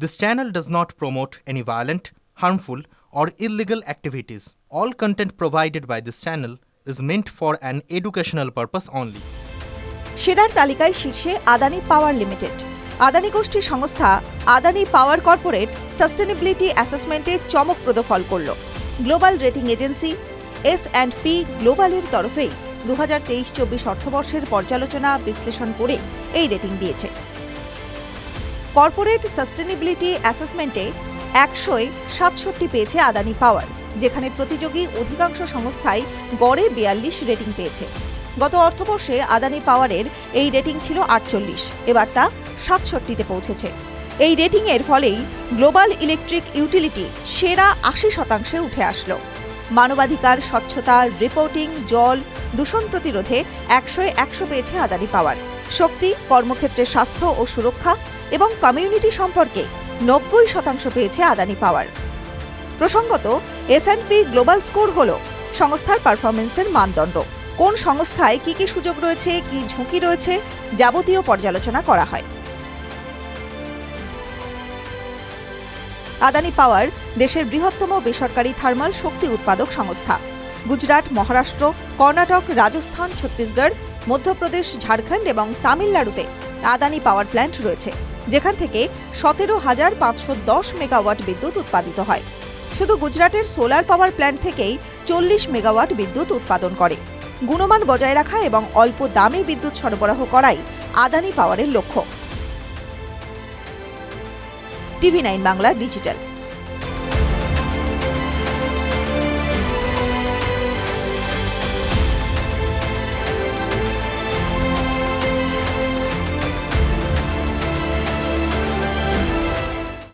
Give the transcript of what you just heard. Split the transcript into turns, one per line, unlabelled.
This channel does not promote any violent, harmful, or illegal activities. All content provided by this channel is meant for an educational purpose only.
সেরার তালিকায় শীর্ষে আদানি পাওয়ার limited Adani গোষ্ঠীর সংস্থা Adani power corporate sustainability অ্যাসেসমেন্টে চমকপ্রদ ফল করল global rating agency S and P গ্লোবালের তরফেই দু হাজার তেইশ চব্বিশ অর্থবর্ষের পর্যালোচনা বিশ্লেষণ করে এই রেটিং দিয়েছে কর্পোরেট সাস্টেনেবিলিটি অ্যাসেসমেন্টে একশোয় সাতষট্টি পেয়েছে আদানি পাওয়ার, যেখানে প্রতিযোগী অধিকাংশ সংস্থাই গড়ে বিয়াল্লিশ রেটিং পেয়েছে। গত অর্থবর্ষে আদানি পাওয়ারের এই রেটিং ছিল আটচল্লিশ, এবার তা সাতষট্টিতে পৌঁছেছে। এই রেটিংয়ের ফলেই গ্লোবাল ইলেকট্রিক ইউটিলিটি সেরা আশি শতাংশে উঠে আসলো। মানবাধিকার, স্বচ্ছতা, রিপোর্টিং, জল, দূষণ প্রতিরোধে একশোয় একশো পেয়েছে আদানি পাওয়ার। শক্তি, কর্মক্ষেত্রে স্বাস্থ্য ও সুরক্ষা এবং কমিউনিটি সম্পর্কে নব্বই শতাংশ পেয়েছে আদানি পাওয়ার। প্রসঙ্গত এসএনপি গ্লোবাল স্কোর হল সংস্থার পারফরমেন্সের মানদণ্ড। কোন সংস্থায় কি কি সুযোগ রয়েছে, কি ঝুঁকি রয়েছে, যাবতীয় পর্যালোচনা করা হয়। আদানি পাওয়ার দেশের বৃহত্তম বেসরকারি থার্মাল শক্তি উৎপাদক সংস্থা। গুজরাট, মহারাষ্ট্র, কর্ণাটক, রাজস্থান, ছত্তিশগড়, মধ্যপ্রদেশ, ঝাড়খণ্ড এবং তামিলনাড়ুতে আদানি পাওয়ার প্ল্যান্ট রয়েছে। যেখান থেকে সতেরো হাজার পাঁচশো দশ মেগাওয়াট বিদ্যুৎ উৎপাদিত হয়। শুধু গুজরাটের সোলার পাওয়ার প্ল্যান্ট থেকেই চল্লিশ মেগাওয়াট বিদ্যুৎ উৎপাদন করে। গুণমান বজায় রাখা এবং অল্প দামে বিদ্যুৎ সরবরাহ করাই আদানি পাওয়ারের লক্ষ্য। TV nine Bangla digital.